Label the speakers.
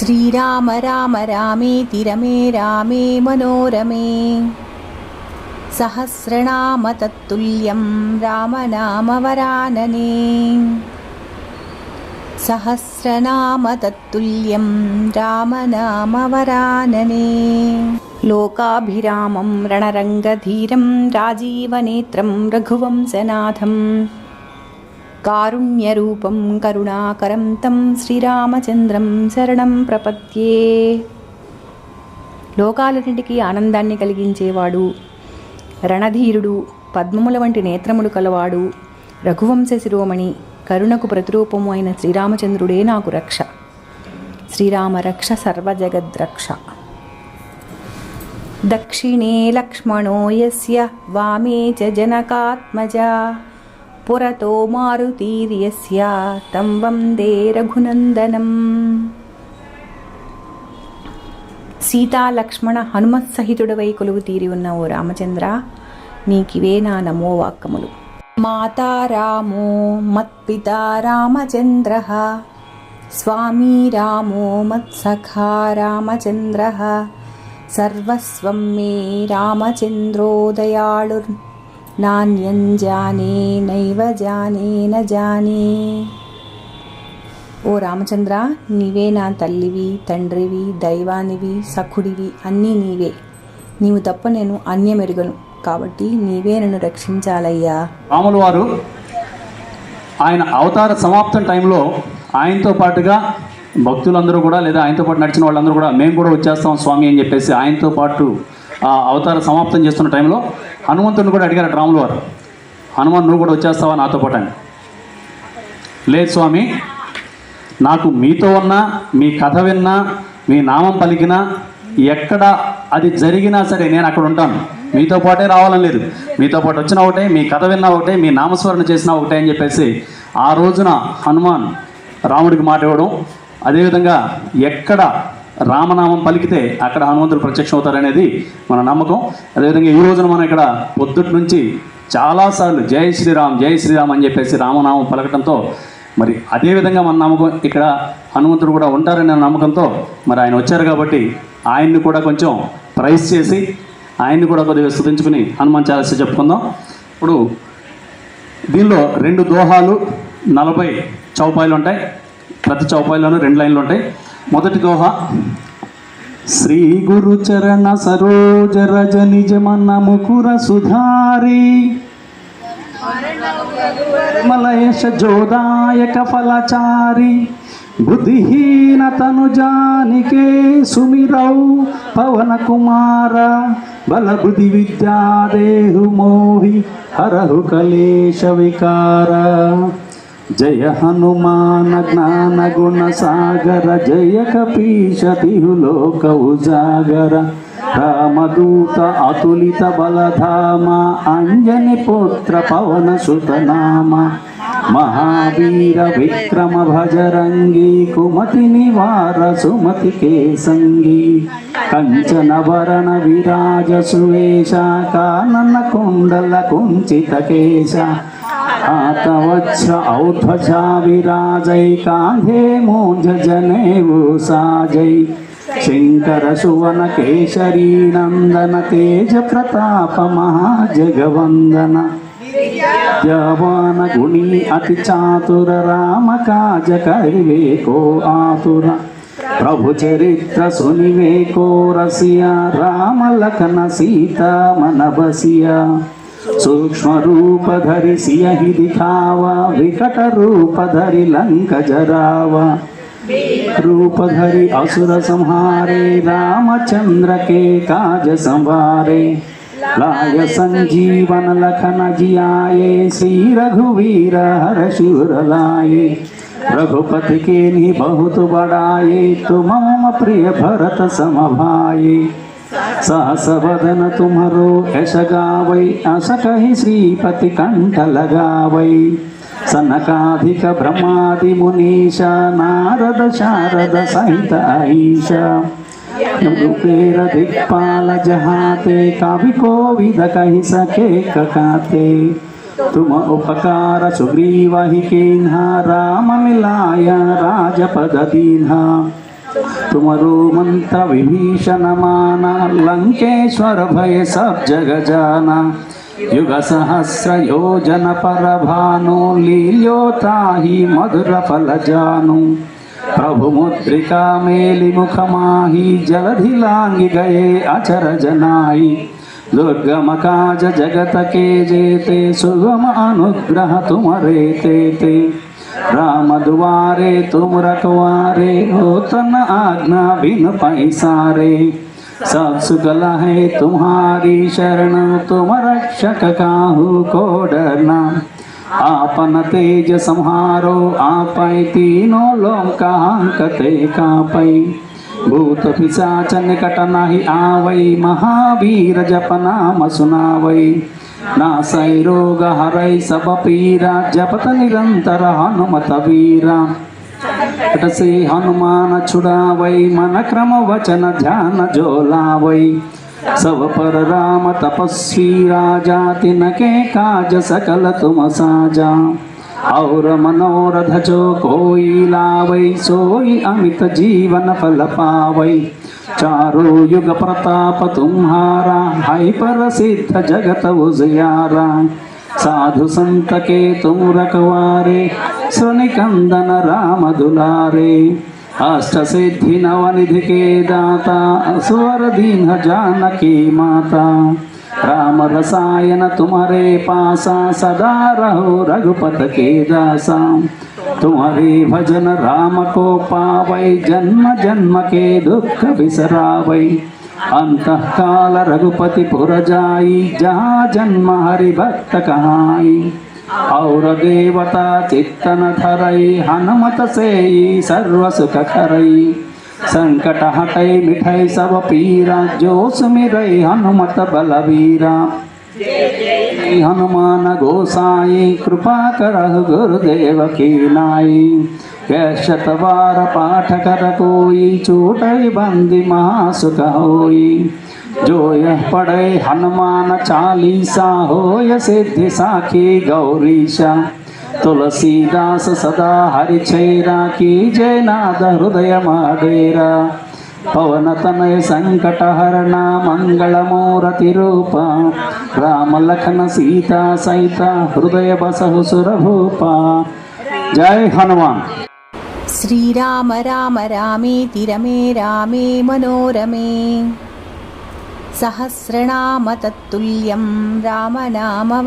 Speaker 1: श्रीराम राम रामे मनोरमे। सहस्रनाम तत्तुल्यं रामनामवरानने। सहस्रनाम तत्तुल्यं रामनामवरानने। लोकाभिरामं रणरङ्गधीरं राजीवनेत्रं रघुवंशनाथम्। కారుణ్యరూపం కరుణాకరం తం శ్రీరామచంద్రం శరణం ప్రపద్యే లోకాలన్నింటికీ ఆనందాన్ని కలిగించేవాడు రణధీరుడు పద్మముల వంటి నేత్రములు కలవాడు రఘువంశ శిరోమణి కరుణకు ప్రతిరూపము అయిన శ్రీరామచంద్రుడే నాకు రక్ష. శ్రీరామ రక్ష సర్వజగద్రక్ష. దక్షిణే లక్ష్మణో యస్య వామే చ జనకాత్మజ. పురతో मारुतीर्यस्य తం వందే రఘునందనం. సీతా లక్ష్మణ హనుమత్ సహితుడవై కొలువు తీరి ఉన్న ఓ రామచంద్ర నీకివే నా నమో వాక్యములు మాతా రామో మత్పితా రామచంద్ర. స్వామీ రామో మత్సఖా రామచంద్ర. సర్వస్వం మే రామచంద్రో దయాళుర్ నాణ్యం జానే నైవ జానే న జానే ఓ రామచంద్ర నీవే నా తల్లివి తండ్రివి దైవానివి సఖుడివి అన్నీ నీవే నీవు తప్ప నేను అన్యమెరుగను కాబట్టి నీవే నన్ను రక్షించాలయ్యా
Speaker 2: రాముల వారు ఆయన అవతార సమాప్తం టైంలో ఆయనతో పాటుగా భక్తులందరూ కూడా లేదా ఆయనతో పాటు నడిచిన వాళ్ళందరూ కూడా మేము కూడా వచ్చేస్తాం స్వామి అని చెప్పేసి ఆయనతో పాటు అవతార సమాప్తం చేస్తున్న టైంలో హనుమంతుడిని కూడా అడిగారు రాములు వారు హనుమాన్ నువ్వు కూడా వచ్చేస్తావా నాతో పాటు? అని. లేదు స్వామి నాకు మీతో ఉన్నా మీ కథ విన్నా మీ నామం పలికినా ఎక్కడ అది జరిగినా సరే నేను అక్కడ ఉంటాను. మీతో పాటే రావాలని లేదు. మీతో పాటు వచ్చిన ఒకటే మీ కథ విన్నా ఒకటే మీ నామస్మరణ చేసినా ఒకటే అని చెప్పేసి ఆ రోజున హనుమాన్ రాముడికి మాట ఇవ్వడం అదేవిధంగా ఎక్కడ రామనామం పలికితే అక్కడ హనుమంతుడు ప్రత్యక్షం అవుతారనేది మన నమ్మకం. అదేవిధంగా ఈ రోజున మనం ఇక్కడ పొద్దుటి నుంచి చాలాసార్లు జై శ్రీరామ్ జై శ్రీరామ్ అని చెప్పేసి రామనామం పలకటంతో మరి అదేవిధంగా మన నమ్మకం ఇక్కడ హనుమంతుడు కూడా ఉంటారనే నమ్మకంతో మరి ఆయన వచ్చారు కాబట్టి ఆయన్ని కూడా కొంచెం ప్రైస్ చేసి ఆయన్ని కూడా కొద్దిగా స్థుతించుకుని హనుమాన్ చాలీస చెప్పుకుందాం. ఇప్పుడు దీనిలో రెండు దోహాలు నలభై చౌపాయిలు ఉంటాయి. ప్రతి చౌపాయిలోనూ రెండు లైన్లు ఉంటాయి. మొదటి దోహ. శ్రీ గురు చరణ సరోజ రజ నిజమన్న ముకుర సుధారి. మలయశ జోదాయక ఫలచారి. బుద్ధిహీన తను జానికే సుమిరౌ పవన కుమార. బల బుద్ధి విద్యాదేహు మోహి హరహు కలేశ వికార. జయ హనుమాన జ్ఞాన గుణ సాగర జయ కపీశతిహు లోక ఉజాగర. రామదూత అతులిత బలధామ అంజని పుత్ర పవన సుతనామ. మహావీర విక్రమ భజరంగి కుమతి నివార సుమతి కేసంగి. కంచన వరణ విరాజ సువేశ కానన కుండల కుంచిత కేశ. ఆతవత్స ఔధ్వజా విరాజై కాంధే మూంజ జనేవు సాజై శంకర సువన కేసరీ నందన తేజ ప్రతాప మహాజగవందన జవాన గుణి అతి చాతుర రామ కాజ కరివేకో ఆతుర ప్రభు చరిత్ర సునివేకో రసియా రామ లఖన సీత మన బసియా సూక్ష్మ రూప ధరి సియహి దిఖావా వికట రూప ధరి లంక జరావా रूपधरि असुर संहारे रामचंद्र के काज संवारे लाय संजीवन लखन जियाए श्री रघुवीर हर शिवर लाए रघुपति के नि बहुत बड़ाए तुम मम प्रिय भरत सम सहस वदन तुम्हरो यश गावै अस कहि श्रीपति कंठ लगावै सनकाधिक ब्रह्मादि मुनीश, नारद शारद सहित ऐश रूपेर दिक्पाल जहाते, कवि को विद कहि सके ककाते। तुम उपकार सुग्रीव ही किन्हा, राम मिलाय राजपद दीन्हा। तुमरो मंत्र विभीषण माना लंकेश्वर भय सब जग जाना युग सहस्र योजन पर भानु लील्योताहि मधुर फल जानु प्रभु मुद्रिका मेलि मुख माही जलधि लांगी गए अचर जनाई दुर्गम काज जगत के जेते सुगम अनुग्रह तुमरे ते ते राम दुआरे तुम रखवारे हो तन आज्ञा बिन पैसारे सब सुगल है तुम्हारी शरण तुम रक्षक काहू को डरना आपन तेज संहारो आपै तीनों लोकांकते कापै भूत पिशाच निकट नाही आवै महावीर जप नाम सुनावै नासै रोग हरै सब पीरा जपत निरंतर हनुमत वीरा से हनुमान छुड़ावै मन क्रम वचन ध्यान जोलावै सब पर राम तपस्वी राजा तिनके काज सकल तुम साजा और मनोरथ जो कोई लावै सोई अमित जीवन फल पावै चारो युग प्रताप तुम्हारा है प्रसिद्ध जगत उजियारा साधु संत के तुम रखवारे सुनिकंदन राम दुलारे अष्ट सिद्धि नवनिधि के दाता स्वर दीन जानकी माता राम रसायन तुम्हारे पासा सदा रहो रघुपत के दासा तुम्हारे भजन राम को पावै जन्म जन्म के दुख बिसरावै अंत काल रघुपति पुर जाई जहाँ जन्म हरि भक्त कहाई और देवता चित्तन धरई हनुमत से सर्व सुख करई संकट हटई मिठई सब पीरा जो सुमिरई हनुमत बलवीरा हनुमान गोसाई, कृपा करह गुरुदेव की नाई। यह शतवार पाठ कर कोई छूटई बंदी महासुख होई। जो यह पढ़े हनुमान चालीसा हो सिद्धि साखी गौरीशा तुलसीदास सदा हरि छेरा की जय नाद हृदय माडेरा పవనతనయ సంకటహరణ మంగళమూరతిరూప రామలఖన సీతా సైత హృదయ బసహు సురభూప జై హనుమాన్.
Speaker 1: శ్రీరామ రామ రామేతి రమే రామే మనోరమే. సహస్రనామ రామనామవరాననే